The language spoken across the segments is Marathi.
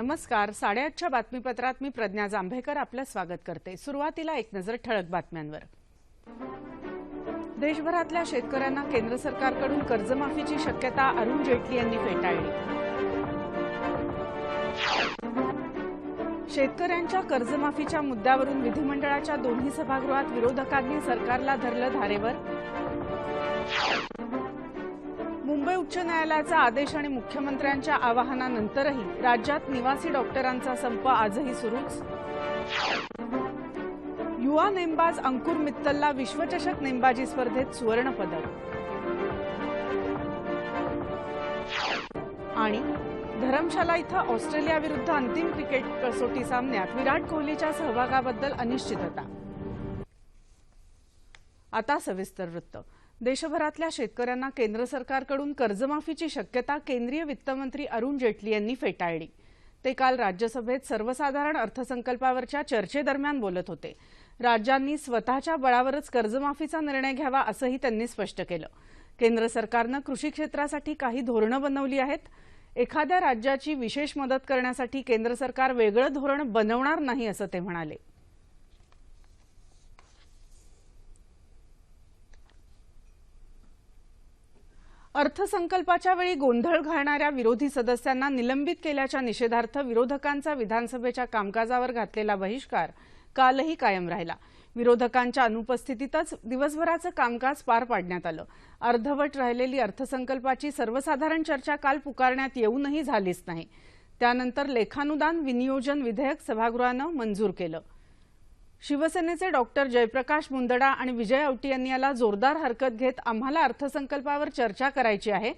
नमस्कार. साडेआठच्या बातमीपत्रात मी प्रज्ञा जांभेकर आपलं स्वागत करते. सुरुवातीला एक नजर ठळक बातम्यांवर. देशभरातल्या शेतकऱ्यांना केंद्र सरकारकडून कर्जमाफीची शक्यता अरुण जेटली यांनी फेटाळली. शेतकऱ्यांच्या कर्जमाफीच्या मुद्द्यावरून विधिमंडळाच्या दोन्ही सभागृहात विरोधकांनी सरकारला धरलं धारेवर मुंबई उच्च न्यायालयाचा आदेश आणि मुख्यमंत्र्यांच्या आवाहनानंतरही राज्यात निवासी डॉक्टरांचा संप आजही सुरूच. युवा नेमबाज अंकुर मित्तलला विश्वचषक नेमबाजी स्पर्धेत सुवर्णपदक. आणि धरमशाला इथं ऑस्ट्रेलिया विरुद्ध अंतिम क्रिकेट कसोटी सामन्यात विराट कोहलीच्या सहभागाबद्दल अनिश्चितता. आता सविस्तर वृत्त. देशभरातल्या शेतकऱ्यांना केंद्र सरकारकडून कर्जमाफीची शक्यता केंद्रीय वित्तमंत्री अरुण जेटली यांनी फेटाळली. ते काल राज्यसभेत सर्वसाधारण अर्थसंकल्पावरच्या चर्चेदरम्यान बोलत होते. राज्यांनी स्वतःच्या बळावरच कर्जमाफीचा निर्णय घ्यावा असंही त्यांनी स्पष्ट केलं. केंद्र सरकारनं कृषी क्षेत्रासाठी काही धोरणं बनवली आहेत. एखाद्या राज्याची विशेष मदत करण्यासाठी केंद्र सरकार वेगळं धोरण बनवणार नाही असं ते म्हणाले. अर्थसंकल्पाच्या वेळी गोंधळ घालणाऱ्या विरोधी सदस्यांना निलंबित केल्याच्या निषेधार्थ विरोधकांचा विधानसभेच्या कामकाजावर घातलेला बहिष्कार कालही कायम राहिला. विरोधकांच्या अनुपस्थितीतच दिवसभराचं कामकाज पार पाडण्यात आलं. अर्धवट राहिलेली अर्थसंकल्पाची सर्वसाधारण चर्चा काल पुकारण्यात येऊनही झालीच नाही. त्यानंतर लेखानुदान विनियोजन विधेयक सभागृहानं मंजूर केलं. शिवसेनेचे डॉक्टर जयप्रकाश मुंदडा आणि विजय औटी यांनी याला जोरदार हरकत घेत आम्हाला अर्थसंकल्पावर चर्चा करायची आहे.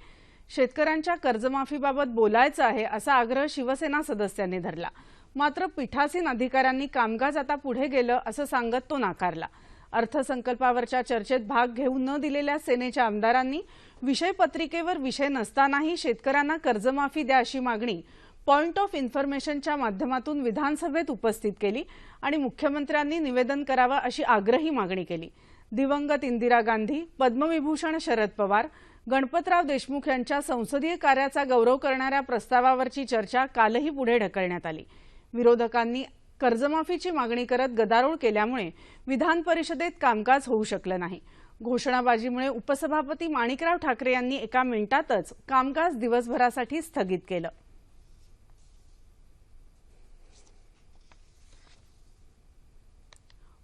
शेतकऱ्यांच्या कर्जमाफीबाबत बोलायचं आहे असा आग्रह शिवसेना सदस्यांनी धरला. मात्र पीठासीन अधिकाऱ्यांनी कामकाज आता पुढे गेलं असं सांगत तो नाकारला. अर्थसंकल्पावरच्या चर्चेत भाग घेऊ न दिलेल्या सेनेच्या आमदारांनी विषयपत्रिकेवर विषय नसतानाही शेतकऱ्यांना कर्जमाफी द्या अशी मागणी पॉइंट ऑफ इन्फॉर्मेशनच्या माध्यमातून विधानसभेत उपस्थित केली आणि मुख्यमंत्र्यांनी निवेदन करावं अशी आग्रही मागणी केली. दिवंगत इंदिरा गांधी पद्मविभूषण शरद पवार गणपतराव देशमुख यांच्या संसदीय कार्याचा गौरव करणाऱ्या प्रस्तावावरची चर्चा कालही पुढे ढकलण्यात आली. विरोधकांनी कर्जमाफीची मागणी करत गदारोळ केल्यामुळे विधान परिषदेत कामकाज होऊ शकलं नाही. घोषणाबाजीमुळे उपसभापती माणिकराव ठाकरे यांनी एका मिनिटातच कामकाज दिवसभरासाठी स्थगित केलं.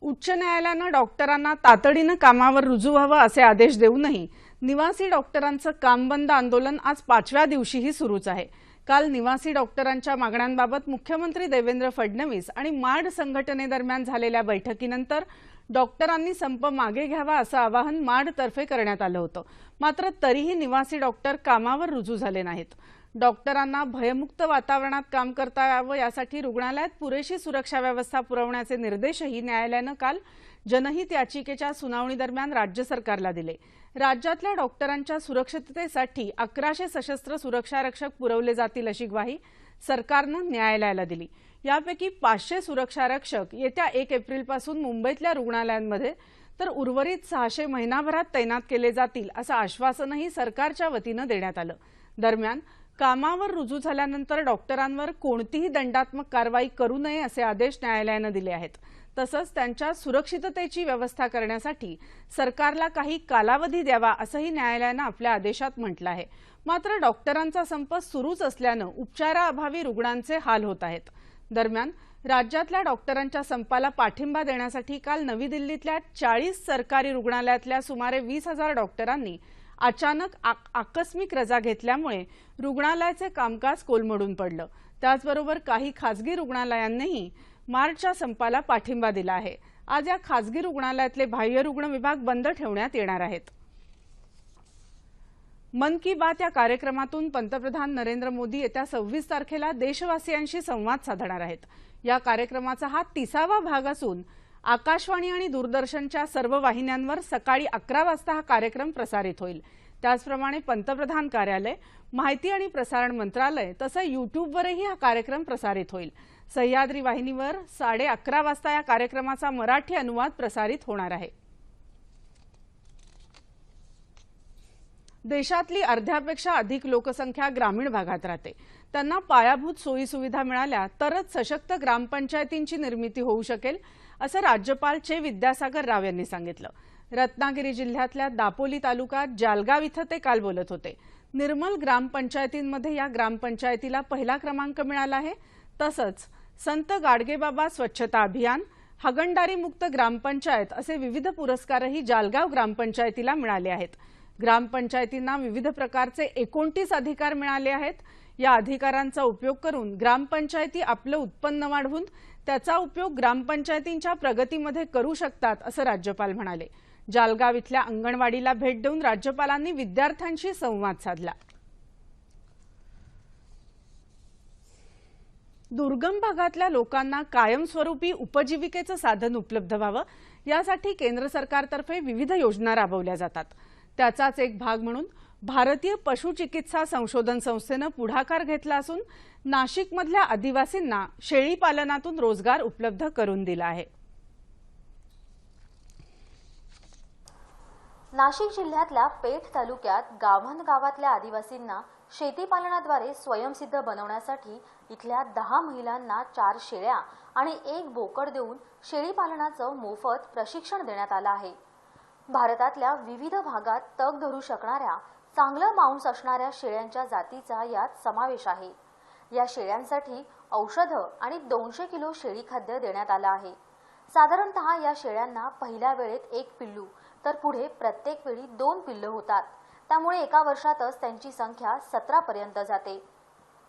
उच्च न्यायालयानं डॉक्टरांना तातडीनं कामावर रुजू व्हावं असे आदेश देऊनही निवासी डॉक्टरांचं काम बंद आंदोलन आज पाचव्या दिवशीही सुरूच आहे. काल निवासी डॉक्टरांच्या मागण्यांबाबत मुख्यमंत्री देवेंद्र फडणवीस आणि माड संघटनेदरम्यान झालेल्या बैठकीनंतर डॉक्टरांनी संप मागे घ्यावा असं आवाहन माडतर्फे करण्यात आलं होतं. मात्र तरीही निवासी डॉक्टर कामावर रुजू झाले नाहीत. डॉक्टरांना भयमुक्त वातावरणात काम करता यावं यासाठी रुग्णालयात पुरेशी सुरक्षा व्यवस्था पुरवण्याचे निर्देशही न्यायालयानं काल जनहित याचिकेच्या सुनावणीदरम्यान राज्य सरकारला दिले. राज्यातल्या डॉक्टरांच्या सुरक्षिततेसाठी अकराशे सशस्त्र सुरक्षारक्षक पुरवले जातील अशी ग्वाही सरकारनं न्यायालयाला दिली. यापैकी पाचशे सुरक्षारक्षक येत्या एक एप्रिलपासून मुंबईतल्या रुग्णालयांमध्ये तर उर्वरित सहाशे महिनाभरात तैनात केले जातील असं आश्वासनही सरकारच्या वतीनं देण्यात आलं. दरम्यान कामावर रुजू झाल्यानंतर डॉक्टरांवर कोणतीही दंडात्मक कारवाई करू नये असे आदेश न्यायालयानं दिले आहेत. तसंच त्यांच्या सुरक्षिततेची व्यवस्था करण्यासाठी सरकारला काही कालावधी द्यावा असंही न्यायालयानं आपल्या आदेशात म्हटलं आहे. मात्र डॉक्टरांचा संप सुरूच असल्यानं उपचाराअभावी रुग्णांचे हाल होत आहेत. दरम्यान राज्यातल्या डॉक्टरांच्या संपाला पाठिंबा देण्यासाठी काल नवी दिल्लीतल्या चाळीस सरकारी रुग्णालयातल्या सुमारे वीस हजार डॉक्टरांनी अचानक आकस्मिक रजा घेतल्यामुळे रुग्णालयाचे कामकाज कोलमडून पडलं. त्याचबरोबर काही खासगी रुग्णालयांनीही मार्चच्या संपाला पाठिंबा दिला आहे. आज या खासगी रुग्णालयातले बाह्य रुग्ण विभाग बंद ठेवण्यात येणार आहेत. मन की बात या कार्यक्रमातून पंतप्रधान नरेंद्र मोदी येत्या सव्वीस तारखेला देशवासियांशी संवाद साधणार आहेत. या कार्यक्रमाचा हा तिसावा भाग असून आकाशवाणी आणि दूरदर्शनच्या सर्व वाहिन्यांवर सकाळी अकरा वाजता हा कार्यक्रम प्रसारित होईल. त्याचप्रमाणे पंतप्रधान कार्यालय माहिती आणि प्रसारण मंत्रालय तसं युट्यूबवरही हा कार्यक्रम प्रसारित होईल. सह्याद्री वाहिनीवर साडे अकरा वाजता या कार्यक्रमाचा मराठी अनुवाद प्रसारित होणार आहे. देशातली अर्ध्यापेक्षा अधिक लोकसंख्या ग्रामीण भागात राहते. त्यांना पायाभूत सोयी सुविधा मिळाल्या तरच सशक्त ग्रामपंचायतींची निर्मिती होऊ शकेल. असं राज्यपाल चे विद्यासागर राव यांनी सांगितलं. रत्नागिरी जिल्ह्यातल्या दापोली तालुक्यात जालगाव इथं ते काल बोलत होते. निर्मल ग्रामपंचायतींमध्ये या ग्रामपंचायतीला पहिला क्रमांक मिळाला आहे. तसंच संत गाडगेबाबा स्वच्छता अभियान हगणदारी मुक्त ग्रामपंचायत असे विविध पुरस्कारही जालगाव ग्रामपंचायतीला मिळाले आहेत. ग्रामपंचायतींना विविध प्रकारचे एकोणतीस अधिकार मिळाले आहेत. या अधिकारांचा उपयोग करून ग्रामपंचायती आपलं उत्पन्न वाढवून त्याचा उपयोग ग्रामपंचायतींच्या प्रगतीमध्ये करू शकतात असं राज्यपाल म्हणाले. जालगाव इथल्या अंगणवाडीला भेट देऊन राज्यपालांनी विद्यार्थ्यांशी संवाद साधला. दुर्गम भागातल्या लोकांना कायमस्वरूपी उपजीविकेचं साधन उपलब्ध व्हावं यासाठी केंद्र सरकारतर्फे विविध योजना राबवल्या जातात. त्याचाच एक भाग म्हणून भारतीय पशुचिकित्सा संशोधन संस्थेनं पुढाकार घेतला असून नाशिकमधल्या आदिवासींना शेळीपालनातून रोजगार उपलब्ध करून दिला आहे. नाशिक जिल्ह्यातल्या पेठ तालुक्यात गावहन गावातल्या आदिवासींना शेतीपालनाद्वारे स्वयंसिद्ध बनवण्यासाठी इथल्या दहा महिलांना चार शेळ्या आणि एक बोकड देऊन शेळीपालनाचं मोफत प्रशिक्षण देण्यात आलं आहे. भारतातल्या विविध भागात तग धरू शकणाऱ्या चांगलं मांस असणाऱ्या शेळ्यांच्या जातीचा यात समावेश आहे. या शेळ्यांसाठी औषधं आणि दोनशे किलो शेळी खाद्य देण्यात आलं आहे. साधारणतः या शेळ्यांना पहिल्या वेळेत एक पिल्लू तर पुढे प्रत्येक वेळी दोन पिल्लं होतात. त्यामुळे एका वर्षातच त्यांची संख्या सतरा पर्यंत जाते.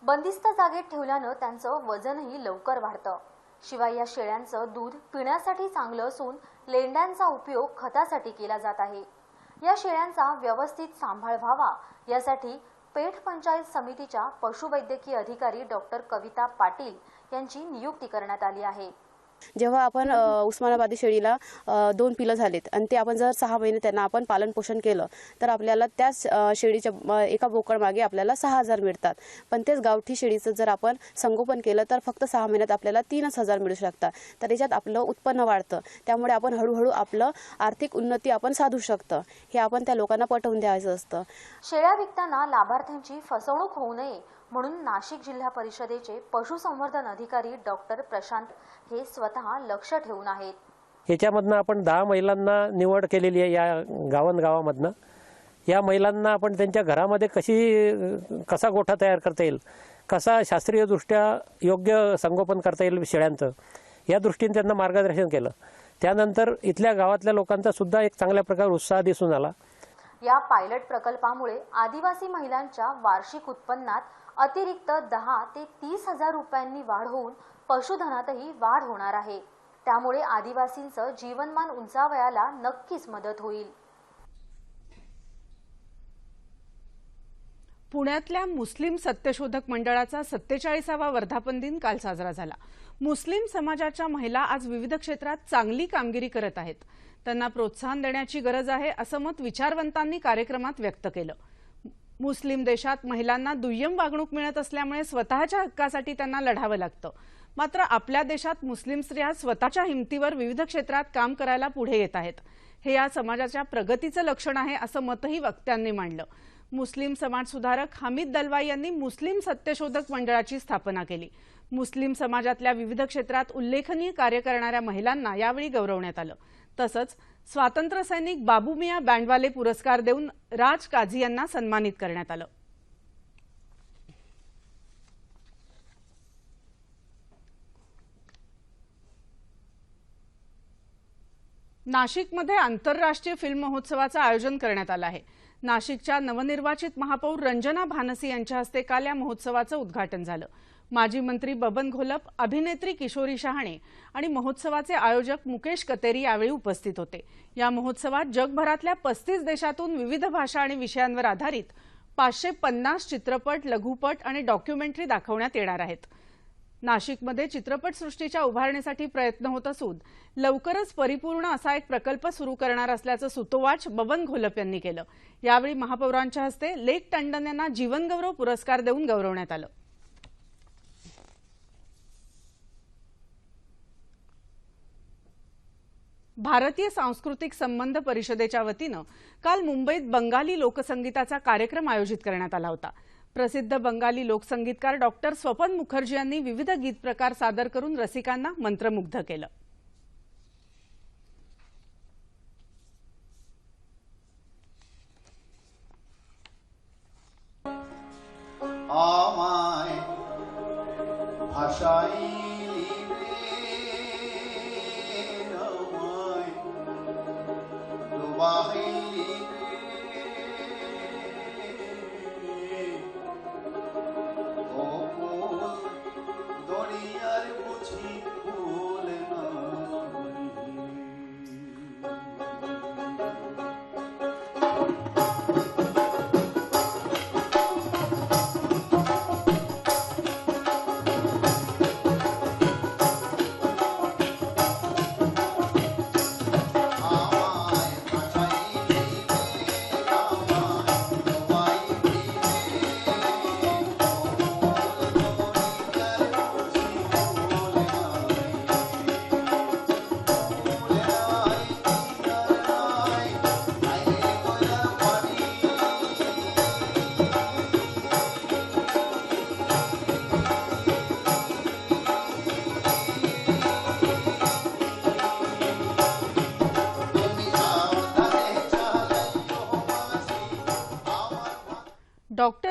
बंदिस्त जागेत ठेवल्यानं त्यांचं वजनही लवकर वाढतं. शिवाय या शेळ्यांचं दूध पिण्यासाठी चांगलं असून लेंड्यांचा उपयोग खतासाठी केला जात आहे. या शेळ्यांचा व्यवस्थित सांभाळ व्हावा. यासाठी पेठ पंचायत समितीच्या पशुवैद्यकीय अधिकारी डॉक्टर कविता पाटील यांची नियुक्ती करण्यात आली आहे. जेव्हा आपण उस्मानाबादी शेळीला दोन पिलं झालेत आणि ते आपण जर सहा महिने त्यांना आपण पालन पोषण केलं तर आपल्याला त्याच शेळीच्या एका बोकडमागे आपल्याला सहा हजार मिळतात. पण तेच गावठी शेळीचं जर आपण संगोपन केलं तर फक्त सहा महिन्यात आपल्याला तीनच हजार मिळू शकतात. तर याच्यात आपलं उत्पन्न वाढतं. त्यामुळे आपण हळूहळू आपलं आर्थिक उन्नती आपण साधू शकतं. हे आपण त्या लोकांना पटवून द्यायचं असतं. शेळ्या विकताना लाभार्थ्यांची फसवणूक होऊ नये म्हणून नाशिक जिल्हा परिषदेचे पशुसंवर्धन अधिकारी डॉक्टर प्रशांत हे स्वतः लक्ष ठेवून आहेत. ह्याच्यामधनं आपण दहा महिलांना निवड केलेली आहे या गावन गावामधनं या महिलांना आपण त्यांच्या घरामध्ये कशी कसा गोठा तयार करता येईल? कसा शास्त्रीयदृष्ट्या योग्य संगोपन करता येईल शेळ्यांचं? या दृष्टीने त्यांना मार्गदर्शन केलं. त्यानंतर इथल्या गावातल्या लोकांचा सुद्धा एक चांगल्या प्रकारे उत्साह दिसून आला. या पायलट प्रकल्पामुळे आदिवासी महिलांच्या वार्षिक उत्पन्नात अतिरिक्त दहा ते तीस हजार रुपयांनी वाढ होऊन पशुधनातही वाढ होणार आहे. त्यामुळे आदिवासींचं जीवनमान उंचावयाला नक्कीच मदत होईल. पुण्यातल्या मुस्लिम सत्यशोधक मंडळाचा सत्तेचाळीसावा वर्धापन दिन काल साजरा झाला. मुस्लिम समाजाच्या महिला आज विविध क्षेत्रात चांगली कामगिरी करत आहेत. त्यांना प्रोत्साहन देण्याची गरज आहे असं मत विचारवंतांनी कार्यक्रमात व्यक्त केलं. मुस्लिम देशात महिलांना दुय्यम वागणूक मिळत असल्यामुळे स्वतःच्या हक्कासाठी त्यांना लढावं लागतं. मात्र आपल्या देशात मुस्लिम स्त्रिया स्वतःच्या हिमतीवर विविध क्षेत्रात काम करायला पुढे येत आहेत. हे या समाजाच्या प्रगतीचं लक्षण आहे असं मतही वक्त्यांनी मांडलं. मुस्लिम समाज सुधारक हमीद दलवाई यांनी मुस्लिम सत्यशोधक मंडळाची स्थापना केली. मुस्लिम समाजातल्या विविध क्षेत्रात उल्लेखनीय कार्य करणाऱ्या महिलांना यावेळी गौरवण्यात आलं. तसंच स्वातंत्र्य सैनिक बाबू मिया बँडवाले पुरस्कार देऊन राज काझी यांना सन्मानित करण्यात आलं. नाशिकमध्ये आंतरराष्ट्रीय फिल्म महोत्सवाचं आयोजन करण्यात आलं आहे. नाशिकच्या नवनिर्वाचित महापौर रंजना भानसी यांच्या हस्ते काल या महोत्सवाचं उद्घाटन झालं. माजी मंत्री बबन घोलप अभिनेत्री किशोरी शहाणे आणि महोत्सवाचे आयोजक मुकेश कतेरी यावेळी उपस्थित होते. या महोत्सवात जगभरातल्या पस्तीस देशातून विविध भाषा आणि विषयांवर आधारित पाचशे पन्नास चित्रपट लघुपट आणि डॉक्युमेंटरी दाखवण्यात येणार आहेत. नाशिकमध्ये चित्रपटसृष्टीच्या उभारणीसाठी प्रयत्न होत असून लवकरच परिपूर्ण असा एक प्रकल्प सुरू करणार असल्याचं सुतोवाच बबन घोलप यांनी केलं. यावेळी महापौरांच्या हस्ते लेक टंडन यांना जीवनगौरव पुरस्कार देऊन गौरवण्यात आलं. भारतीय सांस्कृतिक संबंध परिषदेच्या वतीनं काल मुंबईत बंगाली लोकसंगीताचा कार्यक्रम आयोजित करण्यात आला होता. प्रसिद्ध बंगाली लोकसंगीतकार डॉक्टर स्वपन मुखर्जी यांनी विविध गीत प्रकार सादर करून रसिकांना मंत्रमुग्ध केलं আমায় ভাষাইলি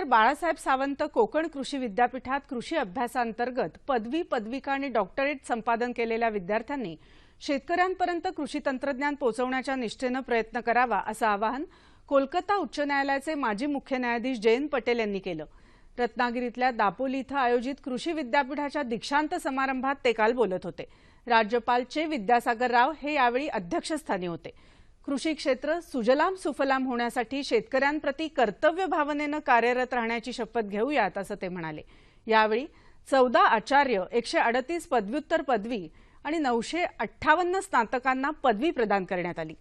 बाळासाहेब सावंत कोकण कृषी विद्यापीठात कृषी अभ्यासांतर्गत पदवी पदविका आणि डॉक्टरेट संपादन केलेल्या विद्यार्थ्यांनी शेतकऱ्यांपर्यंत कृषी तंत्रज्ञान पोहोचवण्याच्या निष्ठेनं प्रयत्न करावा असं आवाहन कोलकाता उच्च न्यायालयाचे माजी मुख्य न्यायाधीश जयंत पटेल यांनी केलं. रत्नागिरीतल्या दापोली इथं आयोजित कृषी विद्यापीठाच्या दीक्षांत समारंभात ते काल बोलत होते. राज्यपाल चे विद्यासागर राव हे यावेळी अध्यक्षस्थानी होते. कृषी क्षेत्र सुजलाम सुफलाम होण्यासाठी शेतकऱ्यांप्रती कर्तव्य भावनेनं कार्यरत राहण्याची शपथ घेऊयात असं ते म्हणाले. यावेळी चौदा आचार्य एकशे अडतीस पदव्युत्तर पदवी आणि नऊशे अठ्ठावन्न स्नातकांना पदवी प्रदान करण्यात आली.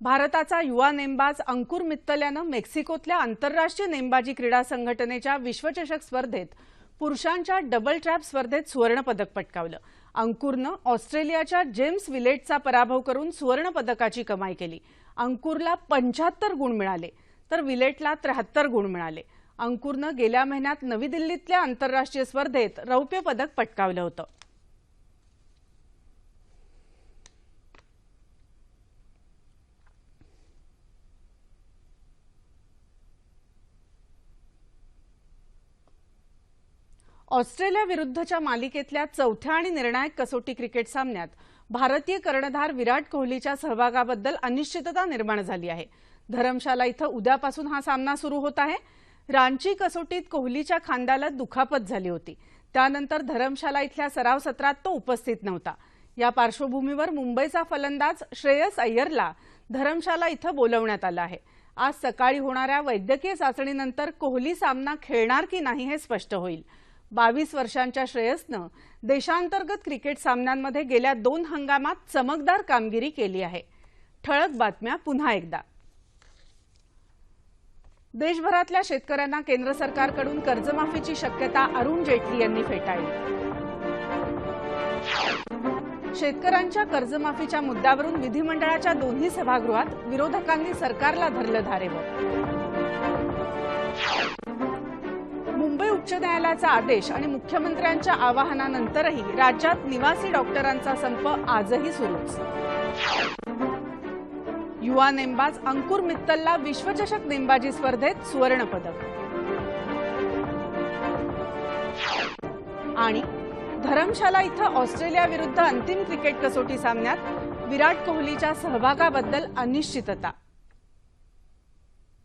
भारताचा युवा नेमबाज अंकुर मित्तल यानं मेक्सिकोतल्या आंतरराष्ट्रीय नेमबाजी क्रीडा संघटनेच्या विश्वचषक स्पर्धेत पुरुषांच्या डबल ट्रॅप स्पर्धेत सुवर्णपदक पटकावलं. अंकुरनं ऑस्ट्रेलियाच्या जेम्स विलेटचा पराभव करून सुवर्णपदकाची कमाई केली. अंकुरला पंच्याहत्तर गुण मिळाले तर विलेटला त्र्याहत्तर गुण मिळाले. अंकुरनं गेल्या महिन्यात नवी दिल्लीतल्या आंतरराष्ट्रीय स्पर्धेत रौप्य पदक पटकावलं होतं. ऑस्ट्रेलियाविरुद्धच्या मालिकेतल्या चौथ्या आणि निर्णायक कसोटी क्रिकेट सामन्यात भारतीय कर्णधार विराट कोहलीच्या सहभागाबद्दल अनिश्चितता निर्माण झाली आहे. धरमशाला इथं उद्यापासून हा सामना सुरू होत आहे. रांची कसोटीत कोहलीच्या खांद्याला दुखापत झाली होती. त्यानंतर धरमशाला इथल्या सराव सत्रात तो उपस्थित नव्हता. या पार्श्वभूमीवर मुंबईचा फलंदाज श्रेयस अय्यरला धरमशाला इथं बोलवण्यात आलं आहे. आज सकाळी होणाऱ्या वैद्यकीय चाचणीनंतर कोहली सामना खेळणार की नाही हे स्पष्ट होईल. बावीस वर्षांच्या श्रेयसनं देशांतर्गत क्रिकेट सामन्यांमध्ये गेल्या दोन हंगामात चमकदार कामगिरी केली आहे. ठळक बातम्या पुन्हा एकदा. देशभरातल्या शेतकऱ्यांना केंद्र सरकारकडून कर्जमाफीची शक्यता अरुण जेटली यांनी फेटाळली. शेतकऱ्यांच्या कर्जमाफीच्या मुद्द्यावरून विधिमंडळाच्या दोन्ही सभागृहात विरोधकांनी सरकारला धरलं धारेवर. मुंबई उच्च न्यायालयाचा आदेश आणि मुख्यमंत्र्यांच्या आवाहनानंतरही राज्यात निवासी डॉक्टरांचा संप आजही सुरूच. युवा नेमबाज अंकुर मित्तलला विश्वचषक नेमबाजी स्पर्धेत सुवर्णपदक आणि धरमशाला इथं ऑस्ट्रेलिया विरुद्ध अंतिम क्रिकेट कसोटी सामन्यात विराट कोहलीच्या सहभागाबद्दल अनिश्चितता.